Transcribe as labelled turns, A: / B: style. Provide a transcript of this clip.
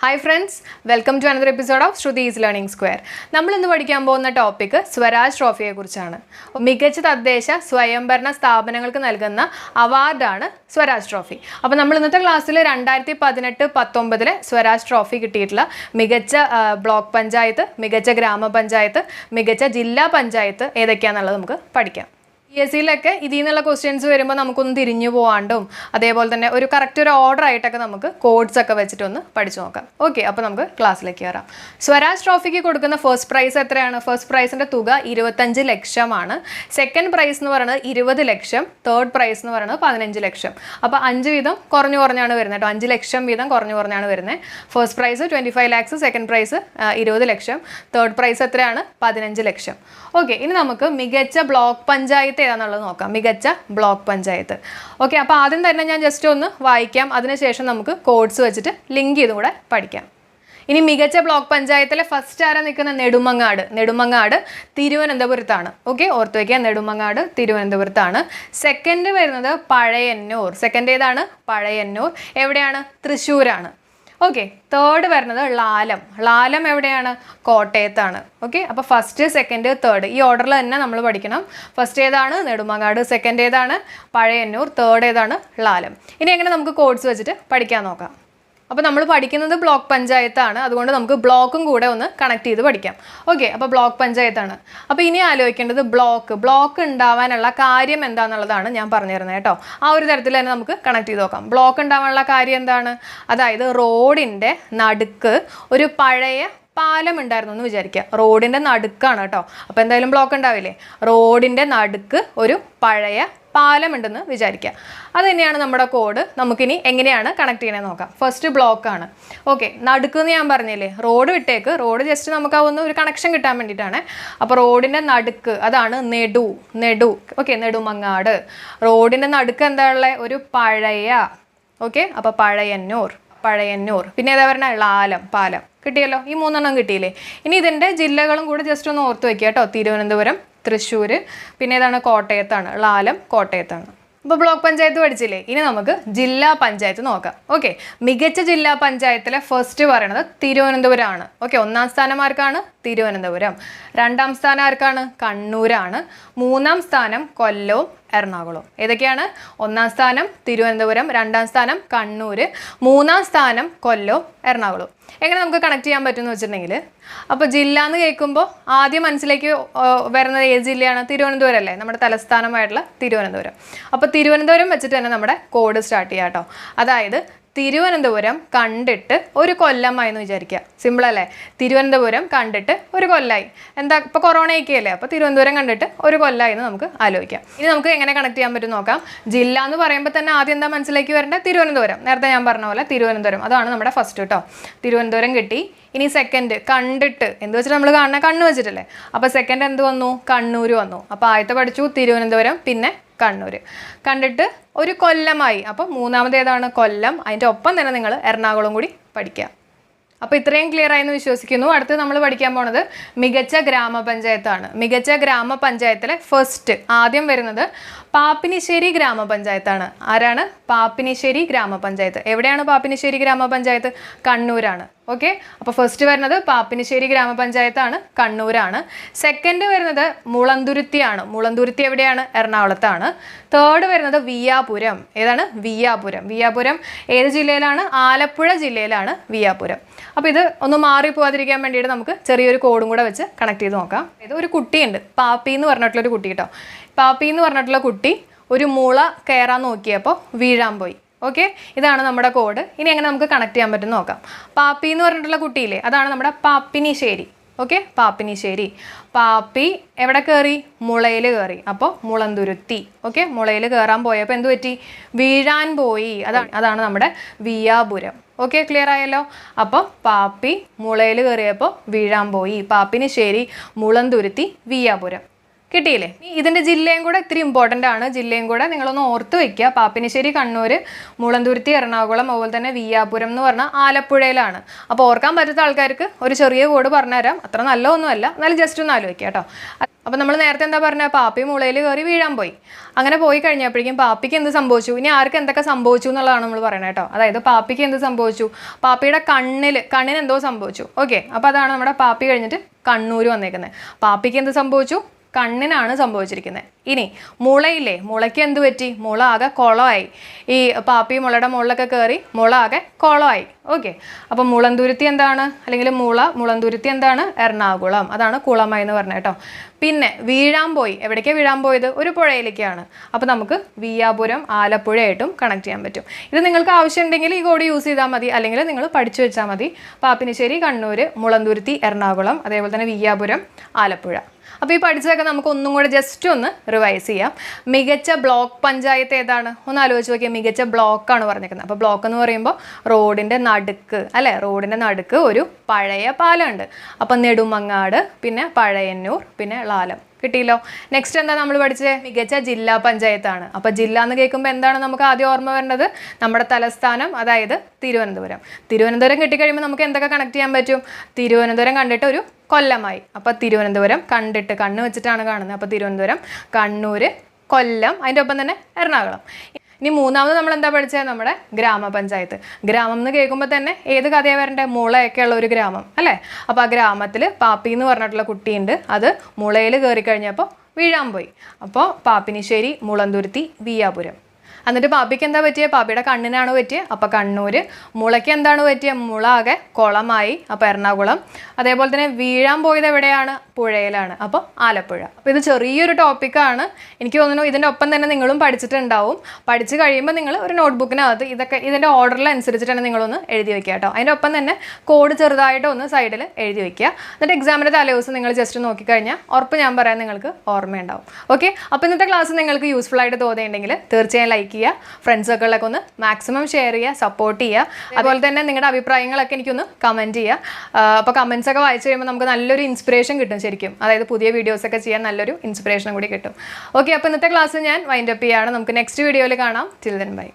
A: Hi friends welcome to another episode of Shruthi's learning square നമ്മൾ ഇന്ന് പഠിക്കാൻ പോകുന്ന ടോപ്പിക് സ്വരാജ് ട്രോഫിയെക്കുറിച്ചാണ് മികച്ച തദ്ദേശ സ്വയംഭരണ സ്ഥാപനങ്ങൾക്ക് നൽകുന്ന അവാർഡാണ് സ്വരാജ് ട്രോഫി അപ്പോൾ നമ്മൾ ഇന്നത്തെ ക്ലാസ്സിൽ രണ്ടായിരത്തി പതിനെട്ട് പത്തൊമ്പതിലെ സ്വരാജ് ട്രോഫി കിട്ടിയിട്ടുള്ള മികച്ച ബ്ലോക്ക് പഞ്ചായത്ത് മികച്ച ഗ്രാമപഞ്ചായത്ത് മികച്ച ജില്ലാ പഞ്ചായത്ത് ഏതൊക്കെയാണെന്നുള്ളത് നമുക്ക് പഠിക്കാം. പി എസ് സിയിലൊക്കെ ഇതിൽ നിന്നുള്ള ക്വസ്റ്റ്യൻസ് വരുമ്പോൾ നമുക്കൊന്ന് തിരിഞ്ഞു പോകാണ്ടും അതേപോലെ തന്നെ ഒരു കറക്റ്റ് ഒരു ഓർഡർ ആയിട്ടൊക്കെ നമുക്ക് കോഡ്സ് ഒക്കെ വെച്ചിട്ടൊന്ന് പഠിച്ചു നോക്കാം. ഓക്കെ അപ്പോൾ നമുക്ക് ക്ലാസ്സിലേക്ക് കയറാം സ്വരാജ് ട്രോഫിക്ക് കൊടുക്കുന്ന ഫസ്റ്റ് പ്രൈസ് എത്രയാണ്? ഫസ്റ്റ് പ്രൈസിന്റെ തുക ഇരുപത്തഞ്ച് ലക്ഷമാണ്. സെക്കൻഡ് പ്രൈസ് എന്ന് പറയുന്നത് ഇരുപത് ലക്ഷം. തേർഡ് പ്രൈസ് എന്ന് പറയുന്നത് പതിനഞ്ച് ലക്ഷം. അപ്പോൾ അഞ്ച് വീതം കുറഞ്ഞു കുറഞ്ഞാണ് വരുന്നത് കേട്ടോ. അഞ്ച് ലക്ഷം വീതം കുറഞ്ഞു കുറഞ്ഞാണ് വരുന്നത്. First prize twenty five lakhs second prize ഇരുപത് ലക്ഷം. തേർഡ് പ്രൈസ് എത്രയാണ്? പതിനഞ്ച് ലക്ഷം. ഓക്കെ ഇനി നമുക്ക് മികച്ച ബ്ലോക്ക് പഞ്ചായത്ത് ഏതാണെന്നുള്ളത് നോക്കാം. മികച്ച ബ്ലോക്ക് പഞ്ചായത്ത്. ഓക്കെ അപ്പോൾ ആദ്യം തന്നെ ഞാൻ ജസ്റ്റ് ഒന്ന് വായിക്കാം. അതിനുശേഷം നമുക്ക് കോഡ്സ് വെച്ചിട്ട് ലിങ്ക് ചെയ്തും കൂടെ പഠിക്കാം. ഇനി മികച്ച ബ്ലോക്ക് പഞ്ചായത്തിലെ ഫസ്റ്റ് ആരാ നിൽക്കുന്ന നെടുമങ്ങാട്. നെടുമങ്ങാട് തിരുവനന്തപുരത്താണ്. ഓക്കെ ഓർത്ത് വയ്ക്കുക നെടുമങ്ങാട് തിരുവനന്തപുരത്താണ്. സെക്കൻഡ് വരുന്നത് പഴയന്നൂർ. സെക്കൻഡ് ഏതാണ്? പഴയന്നൂർ. എവിടെയാണ്? തൃശ്ശൂരാണ്. ഓക്കെ തേർഡ് വരുന്നത് ലാലം. ലാലം എവിടെയാണ്? കോട്ടയത്താണ്. ഓക്കെ അപ്പോൾ ഫസ്റ്റ് സെക്കൻഡ് തേർഡ് ഈ ഓർഡറിൽ തന്നെ നമ്മൾ പഠിക്കണം. ഫസ്റ്റ് ഏതാണ്? നെടുമങ്ങാട്. സെക്കൻഡ് ഏതാണ്? പഴയന്നൂർ. തേർഡ് ഏതാണ്? ലാലം. ഇനി എങ്ങനെ നമുക്ക് കോഡ്സ് വെച്ചിട്ട് പഠിക്കാൻ നോക്കാം? അപ്പോൾ നമ്മൾ പഠിക്കുന്നത് ബ്ലോക്ക് പഞ്ചായത്താണ്. അതുകൊണ്ട് നമുക്ക് ബ്ലോക്കും കൂടെ ഒന്ന് കണക്ട് ചെയ്ത് പഠിക്കാം. ഓക്കെ അപ്പോൾ ബ്ലോക്ക് പഞ്ചായത്താണ്. അപ്പോൾ ഇനി ആലോചിക്കേണ്ടത് ബ്ലോക്ക്. ബ്ലോക്ക് ഉണ്ടാവാനുള്ള കാര്യം എന്താണെന്നുള്ളതാണ് ഞാൻ പറഞ്ഞു തരുന്നത് കേട്ടോ. ആ ഒരു തരത്തിൽ തന്നെ നമുക്ക് കണക്ട് ചെയ്ത് നോക്കാം. ബ്ലോക്ക് ഉണ്ടാവാനുള്ള കാര്യം എന്താണ്? അതായത് റോഡിന്റെ നടുക്ക് ഒരു പഴയ പാലം ഉണ്ടായിരുന്നു എന്ന് വിചാരിക്കുക. റോഡിന്റെ നടുക്കാണ് കേട്ടോ. അപ്പോൾ എന്തായാലും ബ്ലോക്ക് ഉണ്ടാവില്ലേ? റോഡിന്റെ നടുക്ക് ഒരു പഴയ പാലം ഉണ്ടെന്ന് വിചാരിക്കുക. അത് തന്നെയാണ് നമ്മുടെ കോഡ് നമുക്കിനി എങ്ങനെയാണ് കണക്ട് ചെയ്യണേ നോക്കാം. ഫസ്റ്റ് ബ്ലോക്കാണ് ഓക്കെ നടുക്കെന്ന് ഞാൻ പറഞ്ഞില്ലേ? റോഡ് വിട്ടേക്ക്. റോഡ് ജസ്റ്റ് നമുക്ക് ഒന്ന് ഒരു കണക്ഷൻ കിട്ടാൻ വേണ്ടിയിട്ടാണ്. അപ്പോൾ റോഡിന്റെ നടുക്ക് അതാണ് നെടു നെടു. ഓക്കെ നെടുമങ്ങാട്. റോഡിന്റെ നടുക്ക് എന്താ ഒരു പഴയ ഓക്കെ അപ്പോൾ പഴയന്നൂർ പഴയന്നൂർ. പിന്നെ ഏതാ പറഞ്ഞ ലാലം പാലം. കിട്ടിയല്ലോ? ഈ മൂന്നെണ്ണം കിട്ടിയില്ലേ? ഇനി ഇതിന്റെ ജില്ലകളും കൂടെ ജസ്റ്റ് ഒന്ന് ഓർത്ത് വയ്ക്കുക കേട്ടോ. തിരുവനന്തപുരം തൃശ്ശൂർ പിന്നെ ഏതാണ്? കോട്ടയത്താണ്. ലാലം കോട്ടയത്താണ്. ഇപ്പോൾ ബ്ലോക്ക് പഞ്ചായത്ത് പഠിച്ചില്ലേ? ഇനി നമുക്ക് ജില്ലാ പഞ്ചായത്ത് നോക്കാം. ഓക്കെ. മികച്ച ജില്ലാ പഞ്ചായത്തിലെ ഫസ്റ്റ് പറയണത് തിരുവനന്തപുരമാണ്. ഓക്കെ ഒന്നാം സ്ഥാനം ആർക്കാണ്? തിരുവനന്തപുരം. രണ്ടാം സ്ഥാനം ആർക്കാണ്? കണ്ണൂരാണ്. മൂന്നാം സ്ഥാനം കൊല്ലവും എറണാകുളവും ഏതൊക്കെയാണ്? ഒന്നാം സ്ഥാനം തിരുവനന്തപുരം രണ്ടാം സ്ഥാനം കണ്ണൂർ മൂന്നാം സ്ഥാനം കൊല്ലം എറണാകുളം. എങ്ങനെ നമുക്ക് കണക്ട് ചെയ്യാൻ പറ്റുമെന്ന് വെച്ചിട്ടുണ്ടെങ്കിൽ അപ്പോൾ ജില്ല എന്ന് കേൾക്കുമ്പോൾ ആദ്യം മനസ്സിലേക്ക് വരുന്നത് ഏത് ജില്ലയാണ്? തിരുവനന്തപുരം അല്ലേ? നമ്മുടെ തലസ്ഥാനമായിട്ടുള്ള തിരുവനന്തപുരം. അപ്പോൾ തിരുവനന്തപുരം വെച്ചിട്ട് തന്നെ നമ്മുടെ കോഡ് സ്റ്റാർട്ട് ചെയ്യാം കേട്ടോ അതായത് തിരുവനന്തപുരം കണ്ടിട്ട് ഒരു കൊല്ലമായി എന്ന് വിചാരിക്കുക. സിമ്പിൾ അല്ലേ? തിരുവനന്തപുരം കണ്ടിട്ട് ഒരു കൊല്ലമായി എന്താ ഇപ്പോൾ കൊറോണയൊക്കെ അല്ലേ? അപ്പോൾ തിരുവനന്തപുരം കണ്ടിട്ട് ഒരു കൊല്ലമായി എന്ന് നമുക്ക് ആലോചിക്കാം. ഇനി നമുക്ക് എങ്ങനെ കണക്ട് ചെയ്യാൻ പറ്റും നോക്കാം. ജില്ല എന്ന് പറയുമ്പോൾ തന്നെ ആദ്യം എന്താ മനസ്സിലേക്ക് വരേണ്ടത്? തിരുവനന്തപുരം. നേരത്തെ ഞാൻ പറഞ്ഞ പോലെ തിരുവനന്തപുരം. അതാണ് നമ്മുടെ ഫസ്റ്റ് കേട്ടോ തിരുവനന്തപുരം കിട്ടി. ഇനി സെക്കൻഡ് കണ്ടിട്ട്. എന്ത് വെച്ചിട്ട് നമ്മൾ കാണുന്ന? കണ്ണ് വെച്ചിട്ടല്ലേ? അപ്പോൾ സെക്കൻഡ് എന്ത് വന്നു? കണ്ണൂർ വന്നു. അപ്പോൾ ആദ്യത്തെ പഠിച്ചു തിരുവനന്തപുരം പിന്നെ കണ്ണൂർ. കണ്ടിട്ട് ഒരു കൊല്ലമായി. അപ്പോൾ മൂന്നാമത് ഏതാണ് കൊല്ലം. അതിന്റെ ഒപ്പം തന്നെ നിങ്ങൾ എറണാകുളം കൂടി പഠിക്കുക. അപ്പോൾ ഇത്രയും ക്ലിയർ ആയെന്ന് വിശ്വസിക്കുന്നു. അടുത്ത് നമ്മൾ പഠിക്കാൻ പോണത് മികച്ച ഗ്രാമപഞ്ചായത്താണ്. മികച്ച ഗ്രാമപഞ്ചായത്തിലെ ഫസ്റ്റ് ആദ്യം വരുന്നത് പാപ്പിനിശ്ശേരി ഗ്രാമപഞ്ചായത്താണ്. ആരാണ്? പാപ്പിനിശ്ശേരി ഗ്രാമപഞ്ചായത്ത്. എവിടെയാണ് പാപ്പിനിശ്ശേരി ഗ്രാമപഞ്ചായത്ത്? കണ്ണൂരാണ്. ഓക്കെ അപ്പോൾ ഫസ്റ്റ് വരുന്നത് പാപ്പിനിശ്ശേരി ഗ്രാമപഞ്ചായത്താണ്. കണ്ണൂരാണ്. സെക്കൻഡ് വരുന്നത് മുളന്തുരുത്തിയാണ്. മുളന്തുരുത്തി എവിടെയാണ്? എറണാകുളത്താണ്. തേർഡ് വരുന്നത് വിയാപുരം. ഏതാണ്? വിയാപുരം. വിയാപുരം ഏത് ജില്ലയിലാണ്? ആലപ്പുഴ ജില്ലയിലാണ് വിയാപുരം. അപ്പോൾ ഇത് ഒന്ന് മാറി പോകാതിരിക്കാൻ വേണ്ടിയിട്ട് നമുക്ക് ചെറിയൊരു കോഡും കൂടെ വെച്ച് കണക്ട് ചെയ്ത് നോക്കാം. ഇത് ഒരു കുട്ടിയുണ്ട്. പാപ്പി എന്ന് പറഞ്ഞിട്ടുള്ള ഒരു കുട്ടി കേട്ടോ പാപ്പി എന്ന് പറഞ്ഞിട്ടുള്ള കുട്ടി ഒരു മുള കയറാൻ നോക്കിയപ്പോൾ വീഴാൻ പോയി. ഓക്കെ ഇതാണ് നമ്മുടെ കോഡ്. ഇനി എങ്ങനെ നമുക്ക് കണക്ട് ചെയ്യാൻ പറ്റും നോക്കാം. പാപ്പി എന്ന് പറഞ്ഞിട്ടുള്ള കുട്ടിയില്ലേ? അതാണ് നമ്മുടെ പാപ്പിനിശ്ശേരി ഓക്കെ പാപ്പിനിശ്ശേരി പാപ്പി എവിടെ കയറി മുളയിൽ കയറി അപ്പോൾ മുളന്തുരുത്തി. ഓക്കെ മുളയിൽ കയറാൻ പോയപ്പോൾ എന്ത് പറ്റി വീഴാൻ പോയി. അതാണ് അതാണ് നമ്മുടെ വിയാപുരം. ഓക്കെ ക്ലിയർ ആയല്ലോ? അപ്പോൾ പാപ്പി മുളയിൽ കയറിയപ്പോൾ വീഴാൻ പോയി. പാപ്പിന് ശരി മുളം തുരുത്തി വിയാപുരം കിട്ടിയില്ലേ? ഇതിന്റെ ജില്ലയും കൂടെ ഇത്തിരി ഇമ്പോർട്ടന്റ് ആണ്. ജില്ലയും കൂടെ നിങ്ങളൊന്ന് ഓർത്ത് വെക്കുക പാപ്പിനിശ്ശേരി കണ്ണൂർ മുളന്തുരുത്തി എറണാകുളം അതുപോലെ തന്നെ വിയാപുരം എന്ന് പറഞ്ഞാൽ ആലപ്പുഴയിലാണ്. അപ്പോൾ ഓർക്കാൻ പറ്റാത്ത ആൾക്കാർക്ക് ഒരു ചെറിയ കോഡ് പറഞ്ഞുതരാം. അത്ര നല്ല ഒന്നുമല്ല എന്നാലും ജസ്റ്റ് ഒന്ന് ആലോചിക്കുക കേട്ടോ. അപ്പോൾ നമ്മൾ നേരത്തെ എന്താ പറഞ്ഞാൽ പാപ്പി മുളയിൽ കയറി വീഴാൻ പോയി. അങ്ങനെ പോയി കഴിഞ്ഞപ്പോഴേക്കും പാപ്പിക്ക് എന്ത് സംഭവിച്ചു? ഇനി ആർക്ക് എന്തൊക്കെ സംഭവിച്ചു എന്നുള്ളതാണ് നമ്മൾ പറയുന്നത് കേട്ടോ. അതായത് പാപ്പിക്ക് എന്ത് സംഭവിച്ചു? പാപ്പിയുടെ കണ്ണിൽ കണ്ണിന് എന്തോ സംഭവിച്ചു. ഓക്കെ അപ്പോൾ അതാണ് നമ്മുടെ പാപ്പി കഴിഞ്ഞിട്ട് കണ്ണൂർ വന്നേക്കുന്നത് പാപ്പിക്ക് എന്ത് സംഭവിച്ചു? കണ്ണിനാണ് സംഭവിച്ചിരിക്കുന്നത് ഇനി മുളയില്ലേ? മുളയ്ക്ക് എന്ത് പറ്റി? മുള ആകെ കുളമായി. ഈ പാപ്പി മുളയുടെ മുകളിലൊക്കെ കയറി മുള ആകെ കുളമായി. ഓക്കെ അപ്പം മുളന്തുരുത്തി എന്താണ്? അല്ലെങ്കിൽ മുള മുളന്തുരുത്തി എന്താണ്? എറണാകുളം. അതാണ് കുളമായി എന്ന് പറഞ്ഞത് കേട്ടോ. പിന്നെ വീഴാൻ പോയി. എവിടേക്കാണ് വീഴാൻ പോയത്? ഒരു പുഴയിലേക്കാണ്. അപ്പോൾ നമുക്ക് വീയാപുരം ആലപ്പുഴയായിട്ടും കണക്ട് ചെയ്യാൻ പറ്റും. ഇത് നിങ്ങൾക്ക് ആവശ്യം ഉണ്ടെങ്കിൽ ഈ കോഡ് യൂസ് ചെയ്താൽ മതി. അല്ലെങ്കിൽ നിങ്ങൾ പഠിച്ചു വെച്ചാൽ മതി. പാപ്പിനിശ്ശേരി കണ്ണൂർ മുളന്തുരുത്തി എറണാകുളം അതേപോലെ തന്നെ വീയാപുരം ആലപ്പുഴ. അപ്പോൾ ഈ പഠിച്ചതൊക്കെ നമുക്ക് ഒന്നും കൂടെ ജസ്റ്റ് ഒന്ന് റിവൈസ് ചെയ്യാം. മികച്ച ബ്ലോക്ക് പഞ്ചായത്ത് ഏതാണ്? ഒന്ന് ആലോചിച്ച് നോക്കിയാൽ മികച്ച ബ്ലോക്കാണ് പറഞ്ഞേക്കുന്നത് അപ്പോൾ ബ്ലോക്ക് എന്ന് പറയുമ്പോൾ റോഡിന്റെ നടുക്ക് അല്ലേ? റോഡിന്റെ നടുക്ക് ഒരു പഴയ പാലമുണ്ട്. അപ്പം നെടുമങ്ങാട് പിന്നെ പഴയന്നൂർ പിന്നെ ലാലം. കിട്ടിയല്ലോ? നെക്സ്റ്റ് എന്താ നമ്മൾ പഠിച്ചത്? മികച്ച ജില്ലാ പഞ്ചായത്താണ്. അപ്പോൾ ജില്ല എന്ന് കേൾക്കുമ്പോൾ എന്താണ് നമുക്ക് ആദ്യം ഓർമ്മ വരേണ്ടത്? നമ്മുടെ തലസ്ഥാനം അതായത് തിരുവനന്തപുരം. തിരുവനന്തപുരം കിട്ടിക്കഴിയുമ്പോൾ നമുക്ക് എന്തൊക്കെ കണക്ട് ചെയ്യാൻ പറ്റും? തിരുവനന്തപുരം കണ്ടിട്ട് ഒരു കൊല്ലമായി. അപ്പോൾ തിരുവനന്തപുരം കണ്ടിട്ട് കണ്ണ് വെച്ചിട്ടാണ് കാണുന്നത്. അപ്പോൾ തിരുവനന്തപുരം കണ്ണൂർ കൊല്ലം അതിന്റെ ഒപ്പം തന്നെ എറണാകുളം. ഇനി മൂന്നാമത് നമ്മൾ എന്താ പഠിച്ചത് നമ്മുടെ ഗ്രാമപഞ്ചായത്ത്. ഗ്രാമം എന്ന് കേൾക്കുമ്പോൾ തന്നെ ഏത് കഥയാണ് വരേണ്ടത് മുളയൊക്കെ ഉള്ള ഒരു ഗ്രാമം അല്ലേ? അപ്പോൾ ആ ഗ്രാമത്തിൽ പാപ്പി എന്ന് പറഞ്ഞിട്ടുള്ള കുട്ടിയുണ്ട്. അത് മുളയിൽ കയറി കഴിഞ്ഞപ്പോൾ വീഴാൻ പോയി. അപ്പോൾ പാപ്പിനിശ്ശേരി മുളന്തുരുത്തി വിയ്യാപുരം എന്നിട്ട് പാപ്പിക്ക് എന്താ പറ്റിയത് പാപ്പിയുടെ കണ്ണിനാണ് പറ്റിയത് അപ്പോൾ കണ്ണൂർ മുളയ്ക്ക് എന്താണ് പറ്റിയത് മുള ആകെ കുളമായി. അപ്പോൾ എറണാകുളം. അതേപോലെ തന്നെ വീഴാൻ പോയത് എവിടെയാണ്? പുഴയിലാണ്. അപ്പോൾ ആലപ്പുഴ. അപ്പോൾ ഇത് ചെറിയൊരു ടോപ്പിക്കാണ്. എനിക്ക് തോന്നുന്നു ഇതിന്റെ ഒപ്പം തന്നെ നിങ്ങളും പഠിച്ചിട്ടുണ്ടാവും. പഠിച്ചു കഴിയുമ്പോൾ നിങ്ങൾ ഒരു നോട്ട്ബുക്കിനകത്ത് ഇതൊക്കെ ഇതിന്റെ ഓർഡറിൽ അനുസരിച്ചിട്ടാണ് നിങ്ങളൊന്ന് എഴുതി വെക്കുക കേട്ടോ. അതിന്റെ ഒപ്പം തന്നെ കോഡ് ചെറുതായിട്ട് ഒന്ന് സൈഡിൽ എഴുതി വെക്കുക. എന്നിട്ട് എക്സാമിന്റെ തലേദിവസം നിങ്ങൾ ജസ്റ്റ് നോക്കിക്കഴിഞ്ഞാൽ ഉറപ്പ് ഞാൻ പറയാൻ നിങ്ങൾക്ക് ഓർമ്മയുണ്ടാവും. ഓക്കെ അപ്പോൾ ഇന്നത്തെ ക്ലാസ് നിങ്ങൾക്ക് യൂസ്ഫുൾ ആയിട്ട് തോന്നിയിട്ടുണ്ടെങ്കിൽ തീർച്ചയായും ലൈക്ക് ചെയ്യുക ഫ്രണ്ട്സ് സർക്കിളിലൊക്കെ ഒന്ന് മാക്സിമം ഷെയർ ചെയ്യുക സപ്പോർട്ട് ചെയ്യുക അതുപോലെ തന്നെ നിങ്ങളുടെ അഭിപ്രായങ്ങളൊക്കെ എനിക്കൊന്ന് കമന്റ് ചെയ്യുക അപ്പോൾ കമൻസ് ഒക്കെ വായിച്ചു കഴിയുമ്പോൾ നമുക്ക് നല്ലൊരു ഇൻസ്പിറേഷൻ കിട്ടും ശരിക്കും. അതായത് പുതിയ വീഡിയോസൊക്കെ ചെയ്യാൻ നല്ലൊരു ഇൻസ്പിറേഷനും കൂടി കിട്ടും. ഓക്കെ അപ്പോൾ ഇന്നത്തെ ക്ലാസ് ഞാൻ വൈൻഡപ്പ് ചെയ്യുകയാണ് നമുക്ക് നെക്സ്റ്റ് വീഡിയോയിൽ കാണാം. Till then bye